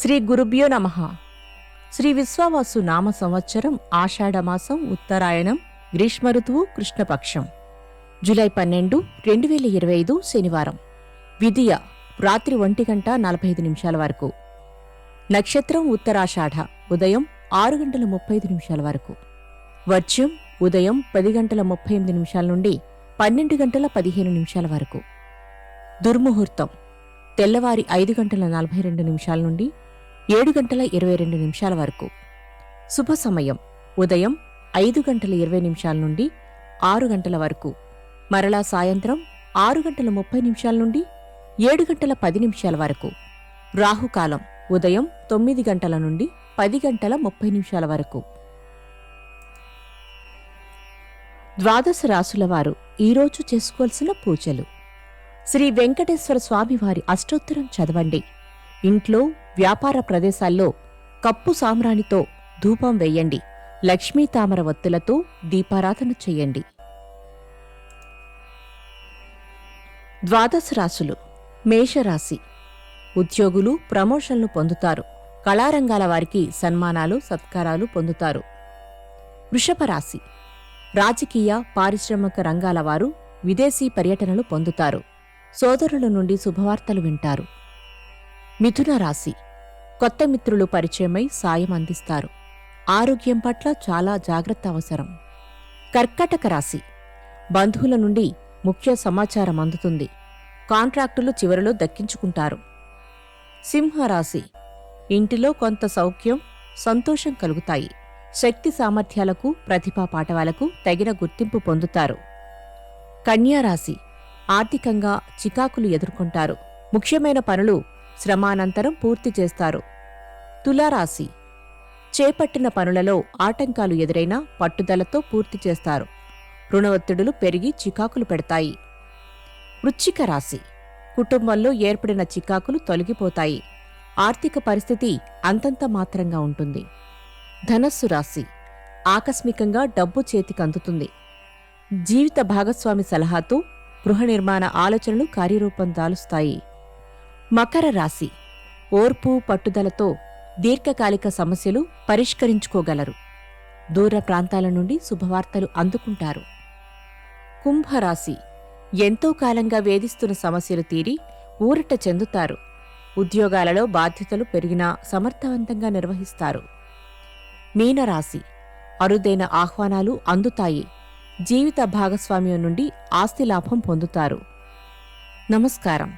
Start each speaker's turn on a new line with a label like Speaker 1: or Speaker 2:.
Speaker 1: శ్రీ గురుభ్యో నమ. శ్రీ విశ్వావాసు నామ సంవత్సరం ఆషాఢమాసం ఉత్తరాయణం గ్రీష్మ ఋతువు కృష్ణపక్షం. జూలై పన్నెండు రెండు వేల ఇరవై ఐదు శనివారం. విధియ రాత్రి ఒంటి గంట నలభై ఐదు నిమిషాల వరకు. నక్షత్రం ఉత్తరాషాఢ ఉదయం ఆరు గంటల ముప్పై ఐదు నిమిషాల వరకు. వర్జ్యం ఉదయం పది గంటల ముప్పై ఎనిమిది నిమిషాల నుండి పన్నెండు గంటల పదిహేను నిమిషాల వరకు. దుర్ముహూర్తం తెల్లవారి ఐదు గంటల నలభై రెండు నిమిషాల నుండి ఏడు గంటల ఇరవై రెండు నిమిషాల వరకు. శుభ సమయం. ఉదయం ఐదు గంటల ఇరవై నిమిషాల నుండి ఆరు గంటల వరకు. మరలా సాయంత్రం ఆరు గంటల ముప్పై నిమిషాల నుండి ఏడు గంటల పది నిమిషాల వరకు. రాహుకాలం. ఉదయం తొమ్మిది గంటల నుండి పది గంటల ముప్పై నిమిషాల వరకు. ద్వాదశ రాసుల వారు ఈరోజు చేసుకోవాల్సిన పూజలు. శ్రీ వెంకటేశ్వర స్వామివారి అష్టోత్తరం చదవండి. ఇంట్లో వ్యాపార ప్రదేశాల్లో కప్పు సామ్రాణితో ధూపం వెయ్యండి లక్ష్మీ తామర వత్తులతో దీపారాధన చేయండి. ద్వాదశ రాశులు. మేషరాశి. ఉద్యోగులు ప్రమోషన్లు పొందుతారు. కళారంగాల వారికి సన్మానాలు సత్కారాలు పొందుతారు. వృషభ రాశి. రాజకీయ పారిశ్రామిక రంగాల వారు విదేశీ పర్యటనలు పొందుతారు. సోదరుల నుండి శుభవార్తలు వింటారు. మిథున రాశి. కొత్త మిత్రులు పరిచయమై సాయం అందిస్తారు. ఆరోగ్యం పట్ల చాలా జాగ్రత్త అవసరం. కర్కటక రాశి. బంధువుల నుండి ముఖ్య సమాచారం అందుతుంది. కాంట్రాక్టులు చివరిలో దక్కించుకుంటారు. సింహరాశి. ఇంటిలో కొంత సౌఖ్యం సంతోషం కలుగుతాయి. శక్తి సామర్థ్యాలకు ప్రతిభా పాఠవాలకు తగిన గుర్తింపు పొందుతారు. కన్యారాశి ఆర్థికంగా చికాకులు ఎదుర్కొంటారు. ముఖ్యమైన పనులు శ్రమానంతరం పూర్తి చేస్తారు. తులారాశి. చేపట్టిన పనులలో ఆటంకాలు ఎదురైనా పట్టుదలతో పూర్తి చేస్తారు. రుణ ఒత్తిడులు పెరిగి చికాకులు పెడతాయి. వృచ్చిక రాశి. కుటుంబంలో ఏర్పడిన చికాకులు తొలగిపోతాయి. ఆర్థిక పరిస్థితి అంతంత మాత్రంగా ఉంటుంది. ధనస్సు రాశి. ఆకస్మికంగా డబ్బు చేతికి అందుతుంది. జీవిత భాగస్వామి సలహాతో గృహ నిర్మాణ ఆలోచనలు కార్యరూపం దాలుస్తాయి. మకర రాశి. ఓర్పు పట్టుదలతో దీర్ఘకాలిక సమస్యలు పరిష్కరించుకోగలరు. దూర ప్రాంతాల నుండి శుభవార్తలు అందుకుంటారు. కుంభరాశి. ఎంతో కాలంగా వేధిస్తున్న సమస్యలు తీరి ఊరట చెందుతారు. ఉద్యోగాలలో బాధ్యతలు పెరిగినా సమర్థవంతంగా నిర్వహిస్తారు. మీనరాశి. అరుదైన ఆహ్వానాలు అందుతాయి. జీవిత భాగస్వామ్యం నుండి ఆస్తి లాభం పొందుతారు. నమస్కారం.